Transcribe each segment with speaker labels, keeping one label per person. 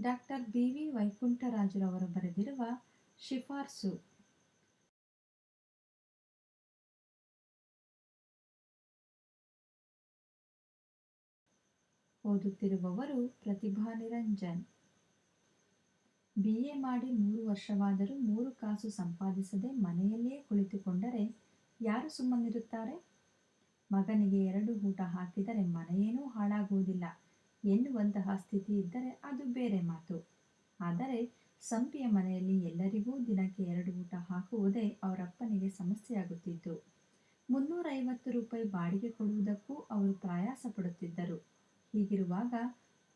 Speaker 1: Doctor B V ವೈಕುಂಠರಾಜುರವರು ಬರೆದಿರುವ ಶಿಫಾರಸು. ಓದುತ್ತಿರುವವರು ಪ್ರತಿಭಾ ನಿರಂಜನ್. ಬಿ ಮಾಡಿ ಮೂರು ವರ್ಷವಾದರೂ ಮೂರು ಕಾಸು ಸಂಪಾದಿಸದೆ ಮನೆಯಲ್ಲೇ ಕುಳಿತುಕೊಂಡರೆ ಯಾರು ಸುಮ್ಮನಿರುತ್ತಾರೆ? ಮಗನಿಗೆ ಎರಡು ಊಟ ಹಾಕಿದರೆ ಮನೆಯೇನೂ ಹಾಳಾಗುವುದಿಲ್ಲ. ಎನ್ನುವಂತಹ ಸ್ಥಿತಿ ಇದ್ದರೆ ಅದು ಬೇರೆ ಮಾತು. ಆದರೆ ಸಂಪಿಯ ಮನೆಯಲ್ಲಿ ಎಲ್ಲರಿಗೂ ದಿನಕ್ಕೆ ಎರಡು ಊಟ ಹಾಕುವುದೇ ಅವರಪ್ಪನಿಗೆ ಸಮಸ್ಯೆಯಾಗುತ್ತಿತ್ತು. ಮುನ್ನೂರೈವತ್ತು ರೂಪಾಯಿ ಬಾಡಿಗೆ ಕೊಡುವುದಕ್ಕೂ ಅವರು ಪ್ರಯಾಸ ಪಡುತ್ತಿದ್ದರು. ಹೀಗಿರುವಾಗ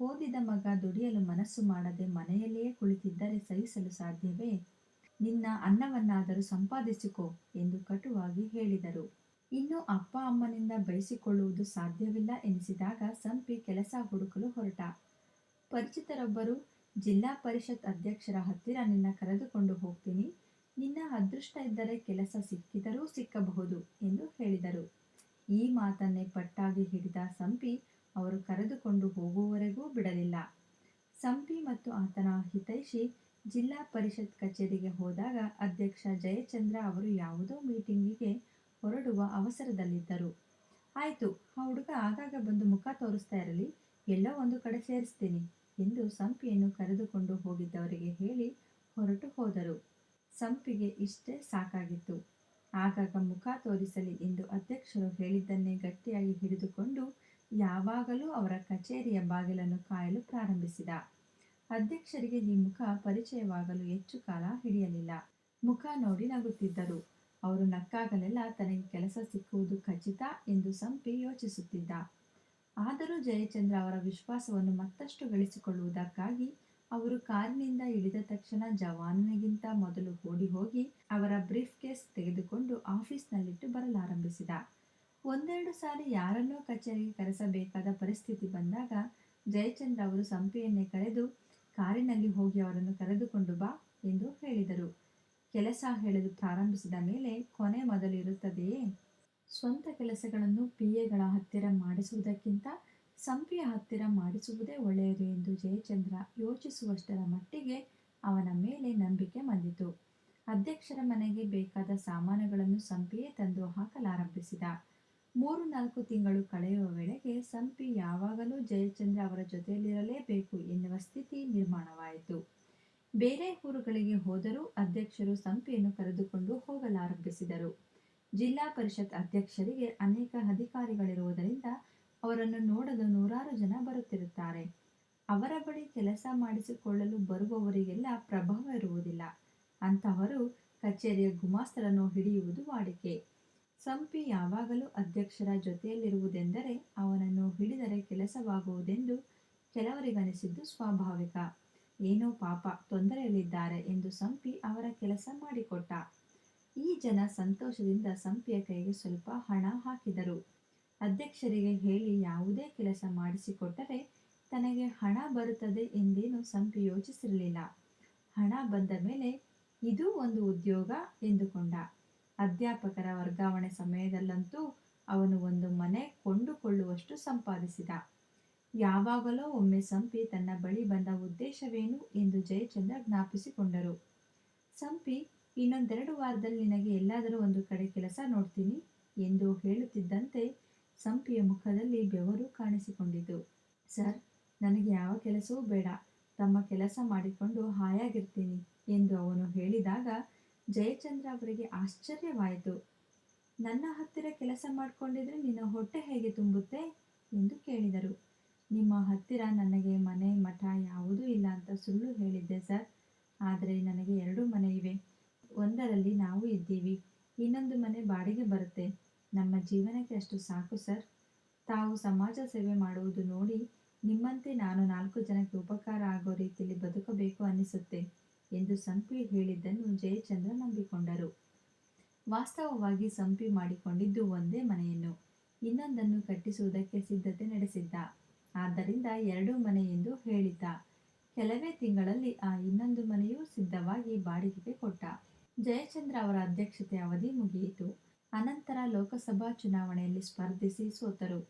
Speaker 1: ಓದಿದ ಮಗ ದುಡಿಯಲು ಮನಸ್ಸು ಮಾಡದೆ ಮನೆಯಲ್ಲಿಯೇ ಕುಳಿತಿದ್ದರೆ ಸಹಿಸಲು ಸಾಧ್ಯವೇ? ನಿನ್ನ ಅನ್ನವನ್ನಾದರೂ ಸಂಪಾದಿಸಿಕೋ ಎಂದು ಕಟುವಾಗಿ ಹೇಳಿದರು. ಇನ್ನು ಅಪ್ಪ ಅಮ್ಮನಿಂದ ಬಯಸಿಕೊಳ್ಳುವುದು ಸಾಧ್ಯವಿಲ್ಲ ಎನಿಸಿದಾಗ ಸಂಪಿ ಕೆಲಸ ಹುಡುಕಲು ಹೊರಟ. ಪರಿಚಿತರೊಬ್ಬರು ಜಿಲ್ಲಾ ಪರಿಷತ್ ಅಧ್ಯಕ್ಷರ ಹತ್ತಿರ ನಿನ್ನ ಕರೆದುಕೊಂಡು ಹೋಗ್ತೀನಿ. ನಿನ್ನ ಅದೃಷ್ಟ ಇದ್ದರೆ ಕೆಲಸ ಸಿಕ್ಕಿದರೂ ಸಿಕ್ಕಬಹುದು ಎಂದು ಹೇಳಿದರು. ಈ ಮಾತನ್ನೇ ಪಟ್ಟಾಗಿ ಹಿಡಿದ ಸಂಪಿ ಅವರು ಕರೆದುಕೊಂಡು ಹೋಗುವವರೆಗೂ ಬಿಡಲಿಲ್ಲ. ಸಂಪಿ ಮತ್ತು ಆತನ ಹಿತೈಷಿ ಜಿಲ್ಲಾ ಪರಿಷತ್ ಕಚೇರಿಗೆ ಹೋದಾಗ ಅಧ್ಯಕ್ಷ ಜಯಚಂದ್ರ ಅವರು ಯಾವುದೋ ಮೀಟಿಂಗಿಗೆ ಹೊರಡುವ ಅವಸರದಲ್ಲಿದ್ದರು. ಆಯಿತು, ಆ ಹುಡುಗ ಆಗಾಗ ಬಂದು ಮುಖ ತೋರಿಸ್ತಾ ಇರಲಿ, ಎಲ್ಲೋ ಒಂದು ಕಡೆ ಸೇರಿಸ್ತೀನಿ ಎಂದು ಸಂಪಿಯನ್ನು ಕರೆದುಕೊಂಡು ಹೋಗಿದ್ದವರಿಗೆ ಹೇಳಿ ಹೊರಟು ಹೋದರು. ಸಂಪಿಗೆ ಇಷ್ಟೇ ಸಾಕಾಗಿತ್ತು. ಆಗಾಗ ಮುಖ ತೋರಿಸಲಿ ಎಂದು ಅಧ್ಯಕ್ಷರು ಹೇಳಿದ್ದನ್ನೇ ಗಟ್ಟಿಯಾಗಿ ಹಿಡಿದುಕೊಂಡು ಯಾವಾಗಲೂ ಅವರ ಕಚೇರಿಯ ಬಾಗಿಲನ್ನು ಕಾಯಲು ಪ್ರಾರಂಭಿಸಿದ. ಅಧ್ಯಕ್ಷರಿಗೆ ಈ ಮುಖ ಪರಿಚಯವಾಗಲು ಹೆಚ್ಚು ಕಾಲ ಹಿಡಿಯಲಿಲ್ಲ. ಮುಖ ನೋಡಿ ನಗುತ್ತಿದ್ದರು. ಅವರು ನಕ್ಕಾಗಲೆಲ್ಲ ತನಗೆ ಕೆಲಸ ಸಿಕ್ಕುವುದು ಖಚಿತ ಎಂದು ಸಂಪಿ ಯೋಚಿಸುತ್ತಿದ್ದ. ಆದರೂ ಜಯಚಂದ್ರ ಅವರ ವಿಶ್ವಾಸವನ್ನು ಮತ್ತಷ್ಟು ಗಳಿಸಿಕೊಳ್ಳುವುದಕ್ಕಾಗಿ ಅವರು ಕಾರಿನಿಂದ ಇಳಿದ ತಕ್ಷಣ ಜವಾನನಿಗಿಂತ ಮೊದಲು ಓಡಿ ಹೋಗಿ ಅವರ ಬ್ರೀಫ್ ಕೇಸ್ ತೆಗೆದುಕೊಂಡು ಆಫೀಸ್ನಲ್ಲಿಟ್ಟು ಬರಲಾರಂಭಿಸಿದ. ಒಂದೆರಡು ಸಾರಿ ಯಾರನ್ನೋ ಕಚೇರಿಗೆ ಕರೆಸಬೇಕಾದ ಪರಿಸ್ಥಿತಿ ಬಂದಾಗ ಜಯಚಂದ್ರ ಅವರು ಸಂಪಿಯನ್ನೇ ಕರೆದು, ಕಾರಿನಲ್ಲಿ ಹೋಗಿ ಅವರನ್ನು ಕರೆದುಕೊಂಡು ಬಾ ಎಂದು ಹೇಳಿದರು. ಕೆಲಸ ಹೇಳಲು ಪ್ರಾರಂಭಿಸಿದ ಮೇಲೆ ಕೊನೆ ಮೊದಲಿರುತ್ತದೆಯೇ? ಸ್ವಂತ ಕೆಲಸಗಳನ್ನು ಪಿ ಎಗಳ ಹತ್ತಿರ ಮಾಡಿಸುವುದಕ್ಕಿಂತ ಸಂಪಿಯ ಹತ್ತಿರ ಮಾಡಿಸುವುದೇ ಒಳ್ಳೆಯದು ಎಂದು ಜಯಚಂದ್ರ ಯೋಚಿಸುವಷ್ಟರ ಮಟ್ಟಿಗೆ ಅವನ ಮೇಲೆ ನಂಬಿಕೆ ಬಂದಿತು ಅಧ್ಯಕ್ಷರ ಮನೆಗೆ ಬೇಕಾದ ಸಾಮಾನುಗಳನ್ನು ಸಂಪಿಯೇ ತಂದು ಹಾಕಲಾರಂಭಿಸಿದ. ಮೂರು ನಾಲ್ಕು ತಿಂಗಳು ಕಳೆಯುವ ವೇಳೆಗೆ ಸಂಪಿ ಯಾವಾಗಲೂ ಜಯಚಂದ್ರ ಅವರ ಜೊತೆಯಲ್ಲಿರಲೇಬೇಕು ಎನ್ನುವ ಸ್ಥಿತಿ ನಿರ್ಮಾಣವಾಯಿತು. ಬೇರೆ ಊರುಗಳಿಗೆ ಹೋದರೂ ಅಧ್ಯಕ್ಷರು ಸಂಪಿಯನ್ನು ಕರೆದುಕೊಂಡು ಹೋಗಲಾರಂಭಿಸಿದರು. ಜಿಲ್ಲಾ ಪರಿಷತ್ ಅಧ್ಯಕ್ಷರಿಗೆ ಅನೇಕ ಅಧಿಕಾರಿಗಳಿರುವುದರಿಂದ ಅವರನ್ನು ನೋಡಲು ನೂರಾರು ಜನ ಬರುತ್ತಿರುತ್ತಾರೆ. ಅವರ ಬಳಿ ಕೆಲಸ ಮಾಡಿಸಿಕೊಳ್ಳಲು ಬರುವವರಿಗೆಲ್ಲ ಪ್ರಭಾವ ಇರುವುದಿಲ್ಲ. ಅಂತಹವರು ಕಚೇರಿಯ ಗುಮಾಸ್ತರನ್ನು ಹಿಡಿಯುವುದು ವಾಡಿಕೆ. ಸಂಪಿ ಯಾವಾಗಲೂ ಅಧ್ಯಕ್ಷರ ಜೊತೆಯಲ್ಲಿರುವುದೆಂದರೆ ಅವನನ್ನು ಹಿಡಿದರೆ ಕೆಲಸವಾಗುವುದೆಂದು ಕೆಲವರಿಗನಿಸಿದ್ದು ಸ್ವಾಭಾವಿಕ. ಏನೋ ಪಾಪ ತೊಂದರೆಯಲ್ಲಿದ್ದಾರೆ ಎಂದು ಸಂಪಿ ಅವರ ಕೆಲಸ ಮಾಡಿಕೊಟ್ಟ. ಈ ಜನ ಸಂತೋಷದಿಂದ ಸಂಪಿಯ ಕೈಗೆ ಸ್ವಲ್ಪ ಹಣ ಹಾಕಿದರು. ಅಧ್ಯಕ್ಷರಿಗೆ ಹೇಳಿ ಯಾವುದೇ ಕೆಲಸ ಮಾಡಿಸಿಕೊಟ್ಟರೆ ತನಗೆ ಹಣ ಬರುತ್ತದೆ ಎಂದೇನು ಸಂಪಿ ಯೋಚಿಸಿರಲಿಲ್ಲ. ಹಣ ಬಂದ ಮೇಲೆ, ಇದೂ ಒಂದು ಉದ್ಯೋಗ? ಎಂದುಕೊಂಡ. ಅಧ್ಯಾಪಕರ ವರ್ಗಾವಣೆ ಸಮಯದಲ್ಲಂತೂ ಅವನು ಒಂದು ಮನೆ ಕೊಂಡುಕೊಳ್ಳುವಷ್ಟು ಸಂಪಾದಿಸಿದ. ಯಾವಾಗಲೋ ಒಮ್ಮೆ ಸಂಪಿ ತನ್ನ ಬಳಿ ಬಂದ ಉದ್ದೇಶವೇನು ಎಂದು ಜಯಚಂದ್ರ ಜ್ಞಾಪಿಸಿಕೊಂಡರು. ಸಂಪಿ, ಇನ್ನೊಂದೆರಡು ವಾರದಲ್ಲಿ ನಿನಗೆ ಎಲ್ಲಾದರೂ ಒಂದು ಕಡೆ ಕೆಲಸ ನೋಡ್ತೀನಿ ಎಂದು ಹೇಳುತ್ತಿದ್ದಂತೆ ಸಂಪಿಯ ಮುಖದಲ್ಲಿ ಬೆವರು ಕಾಣಿಸಿಕೊಂಡಿತು. ಸರ್, ನನಗೆ ಯಾವ ಕೆಲಸವೂ ಬೇಡ. ತಮ್ಮ ಕೆಲಸ ಮಾಡಿಕೊಂಡು ಹಾಯಾಗಿರ್ತೀನಿ ಎಂದು ಅವನು ಹೇಳಿದಾಗ ಜಯಚಂದ್ರ ಅವರಿಗೆ ಆಶ್ಚರ್ಯವಾಯಿತು. ನನ್ನ ಹತ್ತಿರ ಕೆಲಸ ಮಾಡಿಕೊಂಡಿದ್ರೆ ನಿನ್ನ ಹೊಟ್ಟೆ ಹೇಗೆ ತುಂಬುತ್ತೆ? ಎಂದು ಕೇಳಿದರು. ನಿಮ್ಮ ಹತ್ತಿರ ನನಗೆ ಮನೆ, ಮಠ ಯಾವುದೂ ಇಲ್ಲ ಅಂತ ಸುಳ್ಳು ಹೇಳಿದ್ದೆ ಸರ್. ಆದರೆ ನನಗೆ ಎರಡು ಮನೆ ಇವೆ. ಒಂದರಲ್ಲಿ ನಾವು ಇದ್ದೀವಿ, ಇನ್ನೊಂದು ಮನೆ ಬಾಡಿಗೆ ಬರುತ್ತೆ. ನಮ್ಮ ಜೀವನಕ್ಕೆ ಅಷ್ಟು ಸಾಕು ಸರ್. ತಾವು ಸಮಾಜ ಸೇವೆ ಮಾಡುವುದು ನೋಡಿ ನಿಮ್ಮಂತೆ ನಾನು ನಾಲ್ಕು ಜನಕ್ಕೆ ಉಪಕಾರ ಆಗೋ ರೀತಿಯಲ್ಲಿ ಬದುಕಬೇಕು ಅನ್ನಿಸುತ್ತೆ ಎಂದು ಸಂಪಿ ಹೇಳಿದ್ದನ್ನು ಜಯಚಂದ್ರ ನಂಬಿಕೊಂಡರು. ವಾಸ್ತವವಾಗಿ ಸಂಪಿ ಮಾಡಿಕೊಂಡಿದ್ದು ಒಂದೇ ಮನೆಯನ್ನು, ಇನ್ನೊಂದನ್ನು ಕಟ್ಟಿಸುವುದಕ್ಕೆ ಸಿದ್ಧತೆ ನಡೆಸಿದ್ದ. ಆದ್ದರಿಂದ ಎರಡು ಮನೆ ಎಂದು ಹೇಳಿದ್ದ. ಕೆಲವೇ ತಿಂಗಳಲ್ಲಿ ಆ ಇನ್ನೊಂದು ಮನೆಯೂ ಸಿದ್ಧವಾಗಿ ಬಾಡಿಗೆಗೆ ಕೊಟ್ಟ. ಜಯಚಂದ್ರ ಅವರ ಅಧ್ಯಕ್ಷತೆ ಅವಧಿ ಮುಗಿಯಿತು. ಅನಂತರ ಲೋಕಸಭಾ ಚುನಾವಣೆಯಲ್ಲಿ ಸ್ಪರ್ಧಿಸಿ ಸೋತರು.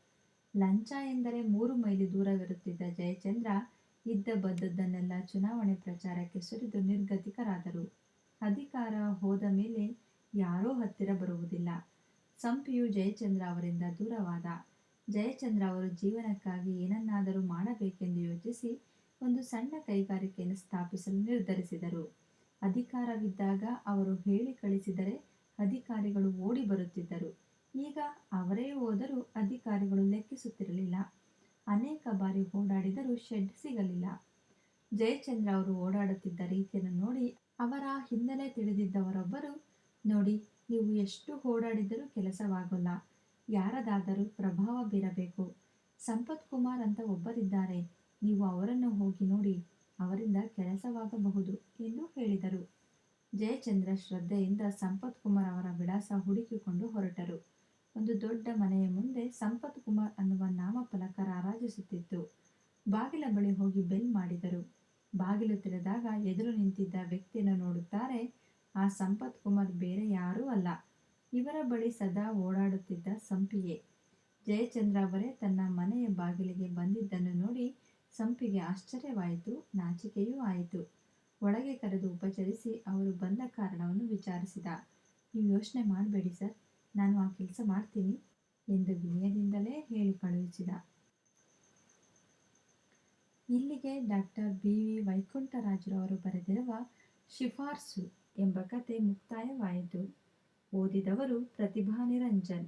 Speaker 1: ಲಂಚ ಎಂದರೆ ಮೂರು ಮೈಲಿ ದೂರವಿರುತ್ತಿದ್ದ ಜಯಚಂದ್ರ ಇದ್ದ ಬದ್ದದ್ದನ್ನೆಲ್ಲ ಚುನಾವಣೆ ಪ್ರಚಾರಕ್ಕೆ ಸುರಿದು ನಿರ್ಗತಿಕರಾದರು. ಅಧಿಕಾರ ಹೋದ ಮೇಲೆ ಯಾರೂ ಹತ್ತಿರ ಬರುವುದಿಲ್ಲ. ಸಂಪಿಯು ಜಯಚಂದ್ರ ಅವರಿಂದ ದೂರವಾದ. ಜಯಚಂದ್ರ ಅವರು ಜೀವನಕ್ಕಾಗಿ ಏನನ್ನಾದರೂ ಮಾಡಬೇಕೆಂದು ಯೋಚಿಸಿ ಒಂದು ಸಣ್ಣ ಕೈಗಾರಿಕೆಯನ್ನು ಸ್ಥಾಪಿಸಲು ನಿರ್ಧರಿಸಿದರು. ಅಧಿಕಾರವಿದ್ದಾಗ ಅವರು ಹೇಳಿ ಕಳಿಸಿದರೆ ಅಧಿಕಾರಿಗಳು ಓಡಿ ಬರುತ್ತಿದ್ದರು. ಈಗ ಅವರೇ ಹೋದರೂ ಅಧಿಕಾರಿಗಳು ಲೆಕ್ಕಿಸುತ್ತಿರಲಿಲ್ಲ. ಅನೇಕ ಬಾರಿ ಓಡಾಡಿದರೂ ಶೆಡ್ ಸಿಗಲಿಲ್ಲ. ಜಯಚಂದ್ರ ಅವರು ಓಡಾಡುತ್ತಿದ್ದ ರೀತಿಯನ್ನು ನೋಡಿ ಅವರ ಹಿನ್ನೆಲೆ ತಿಳಿದಿದ್ದವರೊಬ್ಬರು, ನೋಡಿ, ನೀವು ಎಷ್ಟು ಓಡಾಡಿದರೂ ಕೆಲಸವಾಗಲ್ಲ. ಯಾರದಾದರೂ ಪ್ರಭಾವ ಬೀರಬೇಕು. ಸಂಪತ್ ಕುಮಾರ್ ಅಂತ ಒಬ್ಬರಿದ್ದಾರೆ. ನೀವು ಅವರನ್ನು ಹೋಗಿ ನೋಡಿ ಅವರಿಂದ ಕೆಲಸವಾಗಬಹುದು ಎಂದು ಹೇಳಿದರು. ಜಯಚಂದ್ರ ಶ್ರದ್ಧೆಯಿಂದ ಸಂಪತ್ ಕುಮಾರ್ ಅವರ ವಿಳಾಸ ಹುಡುಕಿಕೊಂಡು ಹೊರಟರು. ಒಂದು ದೊಡ್ಡ ಮನೆಯ ಮುಂದೆ ಸಂಪತ್ ಕುಮಾರ್ ಅನ್ನುವ ನಾಮಫಲಕ ರಾರಾಜಿಸುತ್ತಿತ್ತು. ಬಾಗಿಲ ಬಳಿ ಹೋಗಿ ಬೆಲ್ ಮಾಡಿದರು. ಬಾಗಿಲು ತೆರೆದಾಗ ಎದುರು ನಿಂತಿದ್ದ ವ್ಯಕ್ತಿಯನ್ನು ನೋಡುತ್ತಾರೆ. ಆ ಸಂಪತ್ ಕುಮಾರ್ ಬೇರೆ ಯಾರೂ ಅಲ್ಲ. ಇವರ ಬಳಿ ಸದಾ ಓಡಾಡುತ್ತಿದ್ದ ಸಂಪಿಗೆ. ಜಯಚಂದ್ರ ಅವರೇ ತನ್ನ ಮನೆಯ ಬಾಗಿಲಿಗೆ ಬಂದಿದ್ದನ್ನು ನೋಡಿ ಸಂಪಿಗೆ ಆಶ್ಚರ್ಯವಾಯಿತು, ನಾಚಿಕೆಯೂ ಆಯಿತು. ಒಳಗೆ ಕರೆದು ಉಪಚರಿಸಿ ಅವರು ಬಂದ ಕಾರಣವನ್ನು ವಿಚಾರಿಸಿದ. ನೀವು ಯೋಚನೆ ಮಾಡಬೇಡಿ ಸರ್, ನಾನು ಆ ಕೆಲಸ ಮಾಡ್ತೀನಿ ಎಂದು ವಿನಯದಿಂದಲೇ ಹೇಳಿ ಕಳುಹಿಸಿದ. ಇಲ್ಲಿಗೆ ಡಾಕ್ಟರ್ ಬಿ ವಿ ವೈಕುಂಠರಾಜರವರು ಬರೆದಿರುವ ಶಿಫಾರ್ಸು ಎಂಬ ಕತೆ ಮುಕ್ತಾಯವಾಯಿತು. ಓದಿದವರು ಪ್ರತಿಭಾ ನಿರಂಜನ್